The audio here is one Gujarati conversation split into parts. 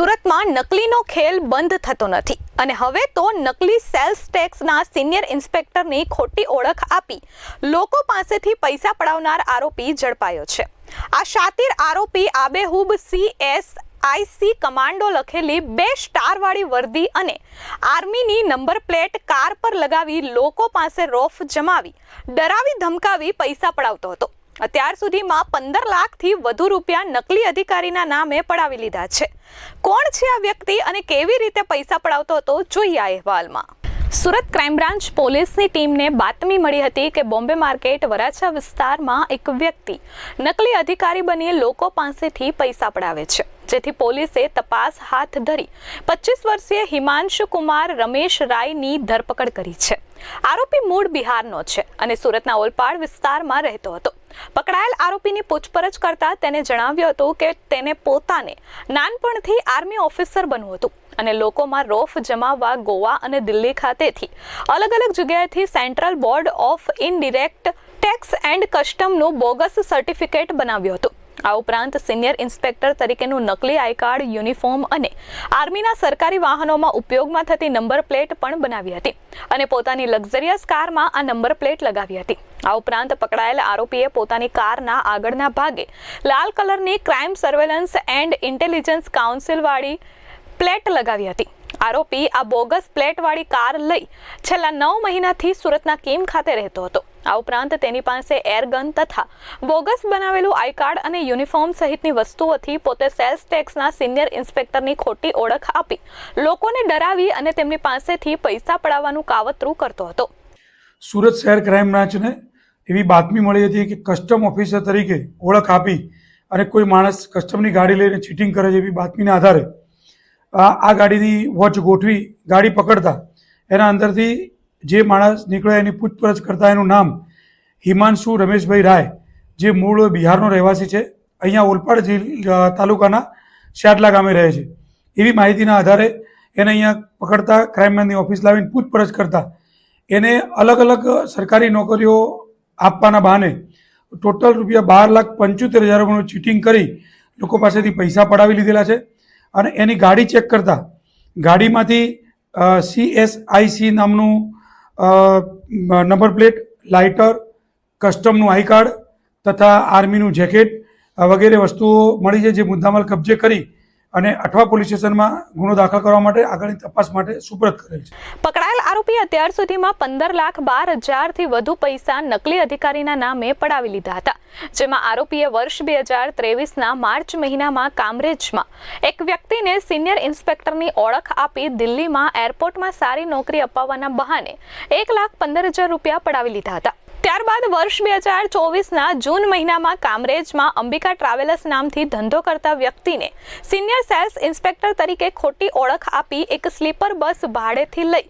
સુરતમાં નકલીનો ખેલ બંધ થતો નથી. અને હવે તો નકલી સેલ્સ ટેક્સના સિનિયર ઇન્સ્પેક્ટરની ખોટી ઓળખ આપી લોકો પાસેથી પૈસા પડાવનાર આરોપી ઝડપાયો છે. આ શાતિર આરોપી આબેહૂબ સીએસ આઈસી કમાન્ડો લખેલી બે સ્ટારવાળી વર્દી અને આર્મીની નંબર પ્લેટ કાર પર લગાવી લોકો પાસે રોફ જમાવી, ડરાવી, ધમકાવી પૈસા પડાવતો હતો. અત્યાર સુધીમાં પંદર લાખથી વધુ રૂપિયા નકલી અધિકારીના નામે પડાવી લીધા છે. કોણ છે આ વ્યક્તિ અને કેવી રીતે પૈસા પડાવતો હતો? જોઈએ આ અહેવાલમાં. સુરત ક્રાઇમ બ્રાન્ચ પોલીસની ટીમને બાતમી મળી હતી કે બોમ્બે માર્કેટ વરાછા વિસ્તારમાં એક વ્યક્તિ નકલી અધિકારી બની લોકો પાસેથી પૈસા પડાવે છે. જેથી પોલીસે તપાસ હાથ ધરી પચીસ વર્ષીય હિમાંશુ કુમાર રમેશ રાયની ધરપકડ કરી છે. આરોપી મૂળ બિહારનો છે અને સુરતના ઓલપાડ વિસ્તારમાં રહેતો હતો. પકડાયેલ આરોપીની પૂછપરછ કરતા તેને જણાવ્યું હતું કે તેને પોતાને નાનપણથી આર્મી ઓફિસર બનવું હતું અને લોકોમાં રોફ જમાવવા ગોવા અને દિલ્હી ખાતેથી અલગ અલગ જગ્યાએથી Central Board of Indirect Tax and કસ્ટમનું bogus certificate બનાવ્યું હતું. આ ઉપરાંત સિનિયર ઇન્સ્પેક્ટર તરીકેનું નકલી આઈ કાર્ડ, યુનિફોર્મ અને આર્મીના સરકારી વાહનોમાં ઉપયોગમાં થતી નંબર પ્લેટ પણ બનાવી હતી અને પોતાની લક્ઝરિયસ કારમાં આ નંબર પ્લેટ લગાવી હતી. આ ઉપરાંત પકડાયેલ આરોપીએ પોતાની કારના આગળના ભાગે લાલ કલરની ક્રાઇમ સર્વેલન્સ એન્ડ ઇન્ટેલિજન્સ કાઉન્સિલવાળી પ્લેટ લગાવી હતી. આરોપી આ બોગસ પ્લેટવાળી કાર લઈ છેલ્લા નવ મહિનાથી સુરતના કેમ ખાતે રહેતો હતો. આ ઉપરાંત તેની પાસે એરગન તથા બોગસ બનાવેલું આઈ કાર્ડ અને યુનિફોર્મ સહિતની વસ્તુઓથી પોતે સેલ્સ ટેક્સના સિનિયર ઇન્સ્પેક્ટરની ખોટી ઓળખ આપી. લોકોને ડરાવી અને તેમની પાસેથી પૈસા પડાવવાનું કાવતરું કરતો હતો. સુરત શહેર ક્રાઇમ બ્રાન્ચને એવી બાતમી મળી હતી કે કસ્ટમ ઓફિસર તરીકે ઓળખ આપી અને કોઈ માણસ કસ્ટમની ગાડી લઈને ચીટિંગ કરે છે એવી બાતમીના આધારે, આ ગાડીની વોચ ગોઠવી, ગાડી પકડતા એના અંદરથી જે માણસ નીકળે એની પૂછપરછ કરતા એનું નામ હિમાંશુ રમેશભાઈ રાય, જે મૂળ બિહારનો રહેવાસી છે, અહીંયા ઓલપાડ જિલ્લા તાલુકાના શાટલા ગામે રહે છે. એવી માહિતીના આધારે એને અહીંયા પકડતા ક્રાઇમમેનની ઓફિસ લાવીને પૂછપરછ કરતા. એને અલગ અલગ સરકારી નોકરીઓ આપવાના બહાને ટોટલ રૂપિયા બાર લાખ પંચોતેર હજાર રૂપિયાનું ચીટિંગ કરી લોકો પાસેથી પૈસા પડાવી લીધેલા છે અને એની ગાડી ચેક કરતા ગાડીમાંથી સીએસઆઈસી નામનું નંબર પ્લેટ, લાઇટર, કસ્ટમનું આઈ કાર્ડ તથા આર્મીનું જેકેટ વગેરે વસ્તુઓ મળી છે જે મુદ્દામાલ કબજે કરી અને અઠવા પોલીસ સ્ટેશનમાં ગુનો દાખલ કરવા માટે આગળની તપાસ માટે સુપરત કરેલ છે. પકડાયેલ આરોપી અત્યાર સુધીમાં પંદર લાખ બાર હજારથી વધુ પૈસા નકલી અધિકારીના નામે પડાવી લીધા હતા, જેમાં આરોપીએ વર્ષ બે હજાર ત્રેવીસના માર્ચ મહિનામાં કામરેજમાં એક વ્યક્તિને સિનિયર ઇન્સ્પેક્ટરની ઓળખ આપી દિલ્હીમાં એરપોર્ટમાં સારી નોકરી અપાવવાના બહાને એક લાખ પંદર હજાર રૂપિયા પડાવી લીધા હતા. ત્યારબાદ વર્ષ બે હજાર ચોવીસના જૂન મહિનામાં કામરેજમાં અંબિકા ટ્રાવેલર્સ નામથી ધંધો કરતા વ્યક્તિને સિનિયર સેલ્સ ઇન્સ્પેક્ટર તરીકે ખોટી ઓળખ આપી એક સ્લીપર બસ ભાડેથી લઈ.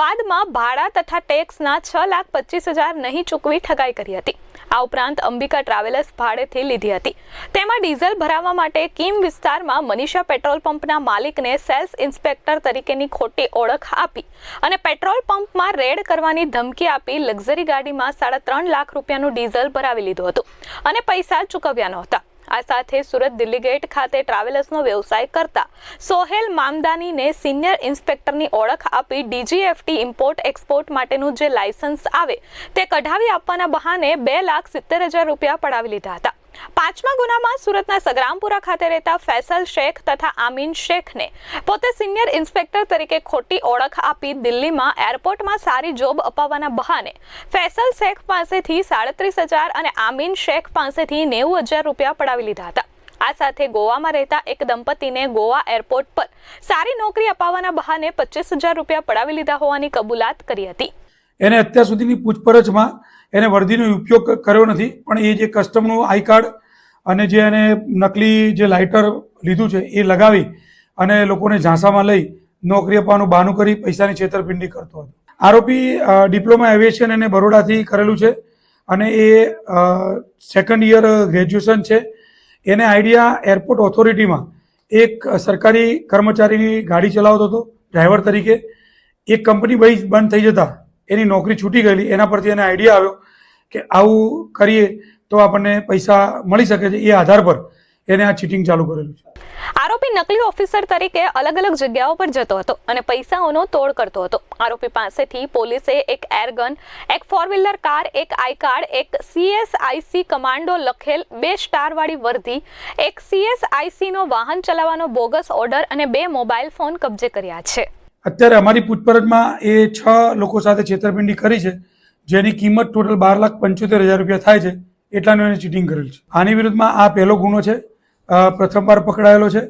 બાદમાં ભાડા તથા ટેક્સના છ લાખ પચીસ હજાર નહીં ચૂકવી ઠગાઈ કરી હતી. આ ઉપરાંત અંબિકા ટ્રાવેલર્સ ભાડેથી લીધી હતી. તેમાં ડીઝલ ભરાવવા માટે કિમ વિસ્તારમાં મનીષા પેટ્રોલ પંપના માલિકને સેલ્સ ઇન્સ્પેક્ટર તરીકેની ખોટી ઓળખ આપી અને પેટ્રોલ પંપમાં રેડ કરવાની ધમકી આપી લક્ઝરી ગાડીમાં સાડા ત્રણ લાખ રૂપિયાનું ડીઝલ ભરાવી લીધું હતું અને પૈસા ચૂકવ્યા નહોતા. આ સાથે સુરત દિલ્હી ગેટ ખાતે ટ્રાવેલર્સનો વ્યવસાય કરતા. સોહેલ મામદાનીને સિનિયર ઇન્સ્પેક્ટરની ઓળખ આપી ડીજીએફટી ઇમ્પોર્ટ એક્સપોર્ટ માટેનું જે લાયસન્સ આવે, તે કઢાવી આપવાના બહાને બે લાખ સિત્તેર હજાર રૂપિયા પડાવી લીધા હતા. પાંચમા ગુનામાં સુરતના સગરામપુરા ખાતે રહેતા ફૈસલ શેખ તથા આમીન શેખને પોતે સિનિયર ઇન્સ્પેક્ટર તરીકે ખોટી ઓળખ આપી દિલ્હીમાં એરપોર્ટમાં સારી જોબ અપાવવાના બહાને ફૈસલ શેખ પાસેથી સાડત્રીસ હજાર અને આમીન શેખ પાસેથી નેવું હજાર રૂપિયા પડાવી લીધા હતા. આ સાથે ગોવામાં રહેતા એક દંપતીને ગોવા એરપોર્ટ પર સારી નોકરી અપાવવાના બહાને પચીસ હજાર રૂપિયા પડાવી લીધા હોવાની કબૂલાત કરી હતી. એને અત્યાર સુધીની પૂછપરછમાં એને વર્દીનો ઉપયોગ કર્યો નથી, પણ એ જે કસ્ટમનું આઈ કાર્ડ અને જે એને નકલી જે લાઇટર લીધું છે, એ લગાવી અને લોકોને ઝાંસામાં લઈ નોકરી અપાવવાનું બહાનું કરી પૈસાની છેતરપિંડી કરતો હતો. આરોપી ડિપ્લોમા એવિએશન એને બરોડાથી કરેલું છે અને એ સેકન્ડ યર ગ્રેજ્યુએશન છે. એને આઈડિયા એરપોર્ટ ઓથોરિટીમાં એક સરકારી કર્મચારીની ગાડી ચલાવતો હતો ડ્રાઈવર તરીકે. એક કંપની બંધ થઈ જતા એની નોકરી છૂટી ગયેલી, એના પરથી એને આઈડિયા આવ્યો કે આવું કરીએ તો આપણને પૈસા મળી શકે છે, એ આધાર પર એને આ ચીટિંગ ચાલુ કરેલું છે. આરોપી નકલી ઓફિસર તરીકે અલગ અલગ જગ્યાઓ પર જતો હતો અને પૈસાઓનો તોડ કરતો હતો. આરોપી પાસેથી પોલીસે એક એરગન એક ફોર વ્હીલર કાર એક આઈ કાર્ડ એક સીએસઆઈસી કમાન્ડો લખેલ બે સ્ટારવાળી વર્ધી એક સીએસઆઈસીનો વાહન ચલાવવાનો બોગસ ઓર્ડર અને બે મોબાઈલ ફોન કબજે કર્યા છે. અત્યારે અમારી પૂછપરછમાં એ છ લોકો સાથે છેતરપિંડી કરી છે, જેની કિંમત ટોટલ બાર લાખ પંચોતેર હજાર રૂપિયા થાય છે, એટલાનું એને ચીટિંગ કરેલ છે. આની વિરુદ્ધમાં આ પહેલો ગુનો છે પ્રથમવાર પકડાયેલો છે,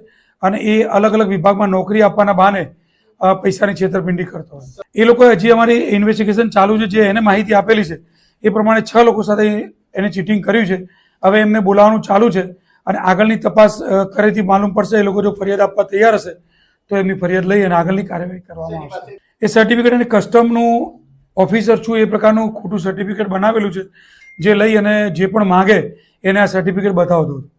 અને એ અલગ અલગ વિભાગમાં નોકરી આપવાના બહાને પૈસાની છેતરપિંડી કરતો હોય એ લોકોએ હજી અમારી ઇન્વેસ્ટિગેશન ચાલુ છે, જે એને માહિતી આપેલી છે, એ પ્રમાણે છ લોકો સાથે એને ચીટિંગ કર્યું છે. હવે એમને બોલાવવાનું ચાલુ છે, અને આગળની તપાસ કરેથી માલુમ પડશે, એ લોકો જો ફરિયાદ આપવા તૈયાર હશે તો એમની ફરિયાદ લઈ અને આગળની કાર્યવાહી કરવામાં આવશે. એ સર્ટિફિકેટ અને કસ્ટમનું ઓફિસર છું એ પ્રકારનું ખોટું સર્ટિફિકેટ બનાવેલું છે જે લઈ અને જે પણ માગે એને આ સર્ટિફિકેટ બતાવતું હતો.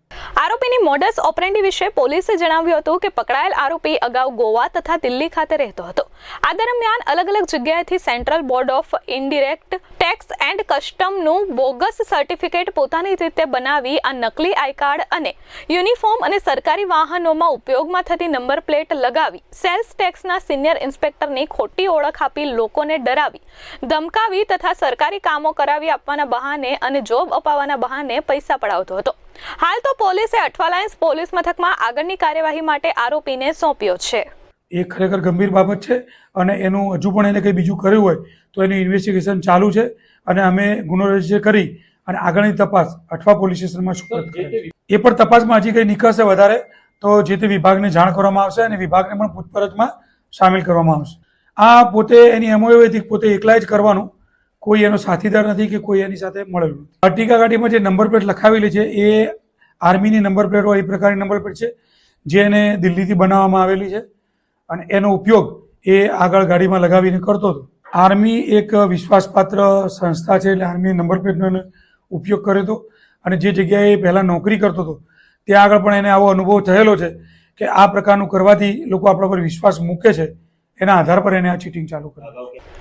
આરોપીની મોડસ ઓપરેન્ડી વિશે પોલીસે જણાવ્યું હતું કે પકડાયેલ આરોપી અગાઉ ગોવા તથા દિલ્હી ખાતે રહેતો હતો. આ દરમિયાન અલગ અલગ જગ્યાએથી central board of indirect tax and કસ્ટમનું bogus certificate પોતાની રીતે બનાવી આ નકલી આઈ કાર્ડ અને યુનિફોર્મ અને સરકારી વાહનોમાં ઉપયોગમાં થતી નંબર પ્લેટ લગાવી સેલ્સ ટેક્સના સિનિયર ઇન્સ્પેક્ટરની ખોટી ઓળખ આપી લોકોને ડરાવી, ધમકાવી તથા સરકારી કામો કરાવી આપવાના બહાને અને જોબ અપાવવાના બહાને પૈસા પડાવતો હતો. હાલ તો પોલીસે અઠવાલાયન્સ પોલીસ મથકમાં આગળની કાર્યવાહી માટે આરોપીને સોંપ્યો છે. એ ખરેખર ગંભીર બાબત છે અને એનું હજુ પણ એને કંઈ બીજું કર્યું હોય તો એનું ઇન્વેસ્ટિગેશન ચાલુ છે અને અમે ગુનો રજિસ્ટર કરી અને આગળની તપાસ અઠવા પોલીસ સ્ટેશનમાં સુપરત કરી એ પણ તપાસમાં હજી કંઈ નીકળશે વધારે તો જે તે વિભાગને જાણ કરવામાં આવશે અને વિભાગને પણ પૂછપરછમાં સામેલ કરવામાં આવશે. આ પોતે એની એમઓ એવી હતી કે પોતે એકલા જ કરવાનું કોઈ એનો સાથીદાર નથી કે કોઈ એની સાથે મળેલું નથી. અર્ટિકા ગાડીમાં જે નંબર પ્લેટ લખાવેલી છે, એ આર્મીની નંબર પ્લેટ હોય, એ પ્રકારની નંબર પ્લેટ છે, જે એને દિલ્હીથી બનાવવામાં આવેલી છે. અને એનો ઉપયોગ એ આગળ ગાડીમાં લગાવીને કરતો હતો. આર્મી એક વિશ્વાસપાત્ર સંસ્થા છે, એટલે આર્મી નંબર પ્લેટનો ઉપયોગ કર્યો હતો. અને જે જગ્યાએ પહેલાં નોકરી કરતો હતો, ત્યાં આગળ પણ એને આવો અનુભવ થયેલો છે કે આ પ્રકારનું કરવાથી લોકો આપણા પર વિશ્વાસ મૂકે છે. એના આધાર પર એને આ ચીટિંગ ચાલુ કરી